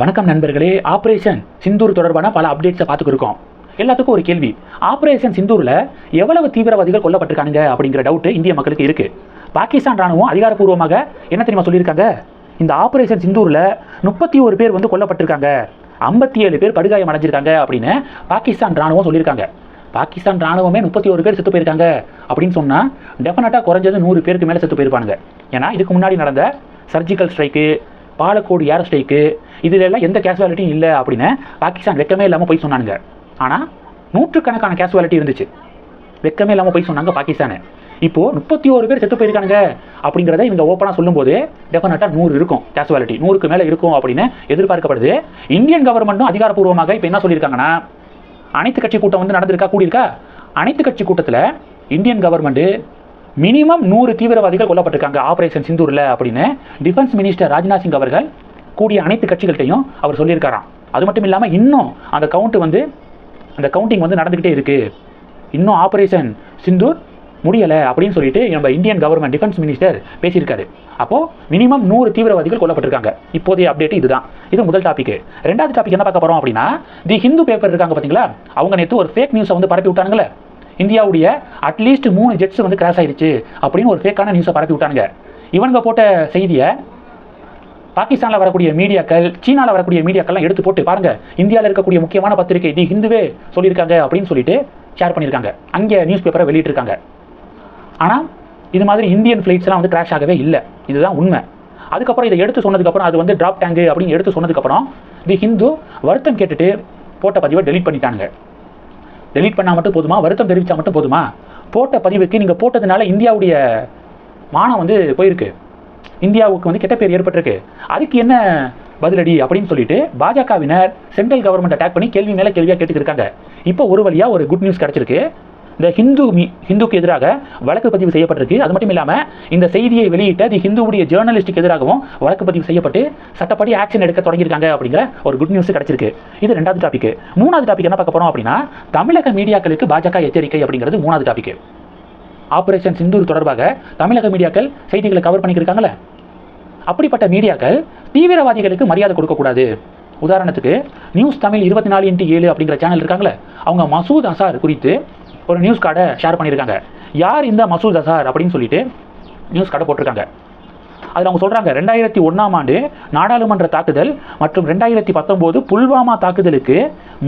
வணக்கம் நண்பர்களே ஆப்ரேஷன் சிந்தூர் தொடர்பான பல அப்டேட்ஸை பார்த்துக்கிருக்கோம். எல்லாத்துக்கும் ஒரு கேள்வி. ஆப்ரேஷன் சிந்தூரில் எவ்வளவு தீவிரவாதிகள் கொல்லப்பட்டிருக்கானுங்க அப்படிங்கிற டவுட் இந்திய மக்களுக்கு இருக்கு. பாகிஸ்தான் ராணுவம் அதிகாரப்பூர்வமாக என்ன தெரியுமா சொல்லியிருக்காங்க? இந்த ஆப்ரேஷன் சிந்தூரில் முப்பத்தி ஒரு பேர் வந்து கொல்லப்பட்டிருக்காங்க. ஐம்பத்தி ஏழு பேர் படுகாயம் அடைஞ்சிருக்காங்க அப்படின்னு பாகிஸ்தான் ராணுவம் சொல்லியிருக்காங்க. பாகிஸ்தான் ராணுவமே முப்பத்தி ஒரு பேர் செத்து போயிருக்காங்க அப்படின்னு சொன்னால் டெஃபினட்டாக குறைஞ்சது நூறு பேருக்கு மேலே செத்து போயிருப்பானுங்க. ஏன்னா இதுக்கு முன்னாடி நடந்த surgical strike Balakot air strike இதிலெல்லாம் எந்த கேஷுவாலிட்டியும் இல்லை அப்படின்னு பாகிஸ்தான் வெக்கமே இல்லாமல் போய் சொன்னானுங்க. ஆனால் நூற்றுக்கணக்கான கேஷுவாலிட்டி இருந்துச்சு. வெக்கமே இல்லாமல் போய் சொன்னாங்க பாகிஸ்தானு. இப்போ முப்பத்தி ஒரு பேர் செத்து போயிருக்கானுங்க அப்படிங்கிறத இவங்க ஓப்பனாக சொல்லும்போது டெஃபினட்டாக நூறு இருக்கும் கேஷுவாலிட்டி நூறுக்கு மேலே இருக்கும் அப்படின்னு எதிர்பார்க்கப்படுது. இந்தியன் கவர்மெண்ட்டும் அதிகாரப்பூர்வமாக இப்போ என்ன சொல்லியிருக்காங்கன்னா அனைத்து கட்சி கூட்டம் வந்து நடந்திருக்கா? கூடியிருக்கா? அனைத்து கட்சி கூட்டத்தில் இந்தியன் கவர்மெண்ட்டு மினிமம் நூறு தீவிரவாதிகள் கொல்லப்பட்டிருக்காங்க. ஆபரேஷன் சிந்தூரில் அப்படின்னு டிஃபென்ஸ் மினிஸ்டர் ராஜ்நாத் சிங் அவர்கள் கூடிய அனைத்து கட்சிகள்கிட்டையும் அவர் சொல்லியிருக்காராம். அது மட்டும் இல்லாமல் இன்னும் அந்த கவுண்ட் வந்து அந்த கவுண்டிங் வந்து நடந்துக்கிட்டே இருக்கு. இன்னும் ஆபரேஷன் சிந்தூர் முடியலை அப்படின்னு சொல்லிட்டு நம்ம இந்தியன் கவர்மெண்ட் டிஃபென்ஸ் மினிஸ்டர் பேசியிருக்காரு. அப்போது மினிமம் நூறு தீவிரவாதிகள் கொல்லப்பட்டிருக்காங்க. இப்போதைய அப்டேட் இதுதான். இது முதல் டாபிக் ரெண்டாவது டாபிக் என்ன பார்க்க போகிறோம் அப்படின்னா தி ஹிந்து பேப்பர் இருக்காங்க பார்த்தீங்களா அவங்க நேற்று ஒரு ஃபேக் நியூஸை வந்து பரப்பி விட்டானுங்களே. இந்தியாவுடைய அட்லீஸ்ட் மூணு ஜெட்ஸ் வந்து கிராஷ் ஆயிடுச்சு அப்படின்னு ஒரு ஃபேக்கான நியூஸை பரப்பி விட்டானுங்க. இவனுங்க போட்ட செய்தியை பாகிஸ்தானில் வரக்கூடிய மீடியாக்கள் சீனாவில் வரக்கூடிய மீடியாக்கள்லாம் எடுத்து போட்டு பாருங்க இந்தியாவில் இருக்கக்கூடிய முக்கியமான பத்திரிகை தி ஹிந்துவே சொல்லியிருக்காங்க அப்படின்னு சொல்லிட்டு ஷேர் பண்ணியிருக்காங்க. அங்கே நியூஸ் பேப்பரை வெளியிட்டிருக்காங்க. ஆனால் இது மாதிரி இந்தியன் ஃப்ளைட்ஸ்லாம் வந்து கிராஷ் ஆகவே இல்லை. இதுதான் உண்மை. அதுக்கப்புறம் இதை எடுத்து சொன்னதுக்கப்புறம் அது வந்து ட்ராப் டேங்கு அப்படின்னு எடுத்து சொன்னதுக்கப்புறம் தி ஹிந்து வருத்தம் கேட்டுட்டு போட்ட பதிவை டெலீட் பண்ணிட்டானுங்க. டெலீட் பண்ணால் மட்டும் போதுமா? வருத்தம் தெரிவித்தா மட்டும் போதுமா? போட்ட பதிவுக்கு நீங்கள் போட்டதுனால இந்தியாவுடைய மானம் வந்து போயிருக்கு. இந்தியாவுக்கு வந்து கெட்ட பேர் ஏற்பட்டிருக்கு. அதுக்கு என்ன பதிலடி அப்படின்னு சொல்லிட்டு பாஜகவினர் சென்ட்ரல் கவர்மெண்ட் அட்டாக் பண்ணி கேள்வி மேலே கேள்வியாக கேட்டுக்கிருக்காங்க இப்போ ஒரு வழியாக ஒரு குட் நியூஸ் கிடச்சிருக்கு. இந்த ஹிந்து மீ ஹிந்துக்கு எதிராக வழக்கு பதிவு செய்யப்பட்டிருக்கு. அது மட்டும் இல்லாமல் இந்த செய்தியை வெளியிட்ட தி ஹிந்துவுடைய ஜேர்னலிஸ்ட்டுக்கு எதிராகவும் வழக்கு பதிவு செய்யப்பட்டு சட்டப்படி ஆக்ஷன் எடுக்க தொடங்கியிருக்காங்க அப்படிங்கிற ஒரு குட் நியூஸ் கிடச்சிருக்கு. இது ரெண்டாவது டாபிக் மூணாவது டாபிக் என்ன பார்க்க போறோம் அப்படின்னா தமிழக மீடியாக்களுக்கு பாஜக எச்சரிக்கை அப்படிங்கிறது மூணாவது டாபிக் ஆபரேஷன் சிந்தூர் தொடர்பாக தமிழக மீடியாக்கள் செய்திகளை கவர் பண்ணியிருக்காங்களே அப்படிப்பட்ட மீடியாக்கள் தீவிரவாதிகளுக்கு மரியாதை கொடுக்கக்கூடாது. உதாரணத்துக்கு நியூஸ் தமிழ் இருபத்தி நாலு இன்ட்டு ஏழு அப்படிங்கிற சேனல் இருக்காங்களே? அவங்க மசூத் அசார் குறித்து ஒரு நியூஸ் கார்டை ஷேர் பண்ணியிருக்காங்க. யார் இந்த மசூத் அசார் அப்படின்னு சொல்லிட்டு நியூஸ் கார்டை போட்டிருக்காங்க. அதில் அவங்க சொல்கிறாங்க ரெண்டாயிரத்தி ஒன்றாம் ஆண்டு நாடாளுமன்ற தாக்குதல் மற்றும் ரெண்டாயிரத்தி பத்தொம்போது புல்வாமா தாக்குதலுக்கு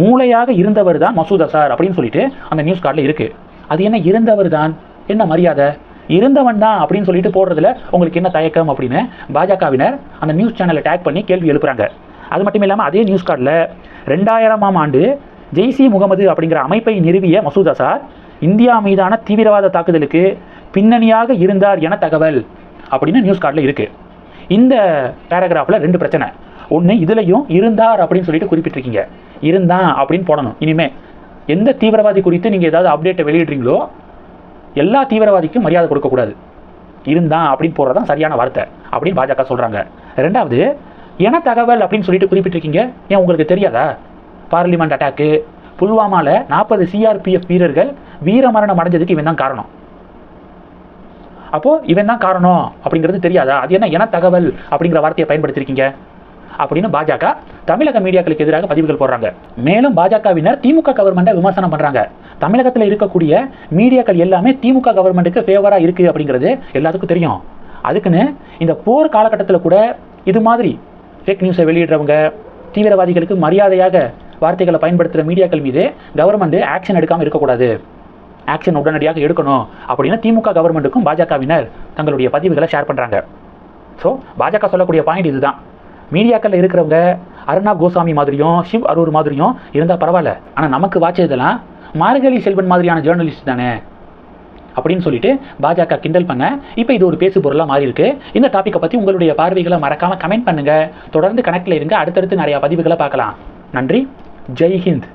மூளையாக இருந்தவர் தான் மசூத் அசார் அப்படின்னு சொல்லிட்டு அந்த நியூஸ் கார்டில் இருக்குது அது என்ன இருந்தவர் தான்? என்ன மரியாதை? இருந்தவன் தான் அப்படின்னு சொல்லிட்டு போடுறதுல உங்களுக்கு என்ன தயக்கம் அப்படின்னு பாஜகவினர் அந்த நியூஸ் சேனலை டேக் பண்ணி கேள்வி எழுப்புறாங்க. அது மட்டும் இல்லாமல் அதே நியூஸ் கார்டில் ரெண்டாயிரமாம் ஆண்டு ஜெய்சி முகமது அப்படிங்கிற அமைப்பை நிறுவிய மசூத் அசார் இந்தியா மீதான தீவிரவாத தாக்குதலுக்கு பின்னணியாக இருந்தார் என தகவல் அப்படின்னு நியூஸ் கார்டில் இருக்குது இந்த பேராகிராஃபில் ரெண்டு பிரச்சனை. ஒன்று இதுலையும் இருந்தார் அப்படின்னு சொல்லிட்டு குறிப்பிட்டிருக்கீங்க. இருந்தான் அப்படின்னு போடணும். இனிமே எந்த தீவிரவாதி குறித்து நீங்கள் ஏதாவது அப்டேட்டை வெளியிடுறீங்களோ எல்லா தீவிரவாதிக்கும் மரியாதை கொடுக்கக்கூடாது இருந்தான் அப்படின்னு போடுறது தான் சரியான வார்த்தை அப்படின்னு பாஜக சொல்கிறாங்க ரெண்டாவது என தகவல் அப்படின்னு சொல்லிட்டு குறிப்பிட்டிருக்கீங்க? ஏன் உங்களுக்கு தெரியாதா? Parliament attack. புல்வாமாவில் நாற்பது சிஆர்பிஎஃப் வீரர்கள் வீரமரணம் அடைஞ்சதுக்கு இவன் தான் காரணம். அப்போது இவன் தான் காரணம் அப்படிங்கிறது தெரியாதா? அது என்ன என தகவல் அப்படிங்கிற வார்த்தையை பயன்படுத்திருக்கீங்க? அப்படின்னு பாஜக தமிழக மீடியாக்களுக்கு எதிராக பதிவுகள் போடுறாங்க. மேலும் பாஜகவினர் திமுக கவர்மெண்ட்டை விமர்சனம் பண்ணுறாங்க தமிழகத்தில் இருக்கக்கூடிய மீடியாக்கள் எல்லாமே திமுக கவர்மெண்ட்டுக்கு ஃபேவராக இருக்குது அப்படிங்கிறது எல்லாத்துக்கும் தெரியும். அதுக்குன்னு இந்த போர் காலகட்டத்தில் கூட இது மாதிரி ஃபேக் நியூஸை வெளியிடுறவங்க தீவிரவாதிகளுக்கு மரியாதையாக வார்த்தைகளை பயன்படுத்துகிற மீடியாக்கள் மீது கவர்மெண்ட் ஆக்ஷன் எடுக்காமல் இருக்கக்கூடாது. ஆக்ஷன் உடனடியாக எடுக்கணும் அப்படின்னு திமுக கவர்மெண்ட்டுக்கும் பாஜகவினர் தங்களுடைய பதிவுகளை ஷேர் பண்ணுறாங்க ஸோ பாஜக சொல்லக்கூடிய பாயிண்ட் இதுதான். மீடியாக்களில் இருக்கிறவங்க அருணாப் கோசாமி மாதிரியும் சிவ் அரூர் மாதிரியும் இருந்தால் பரவாயில்ல. ஆனால் நமக்கு வாச்சதெல்லாம் மார்கழி செல்வன் மாதிரியான ஜேர்னலிஸ்ட் தானே அப்படின்னு சொல்லிட்டு பாஜக கிண்டல் பண்ண இப்போ இது ஒரு பேசு பொருளாக மாறி இருக்கு இந்த டாப்பிக்கை பற்றி உங்களுடைய பார்வைகளை மறக்காமல் கமெண்ட் பண்ணுங்க. தொடர்ந்து கனெக்டில் இருங்க. அடுத்தடுத்து நிறையா பதிவுகளை பார்க்கலாம். நன்றி. ஜெய் ஹிந்த்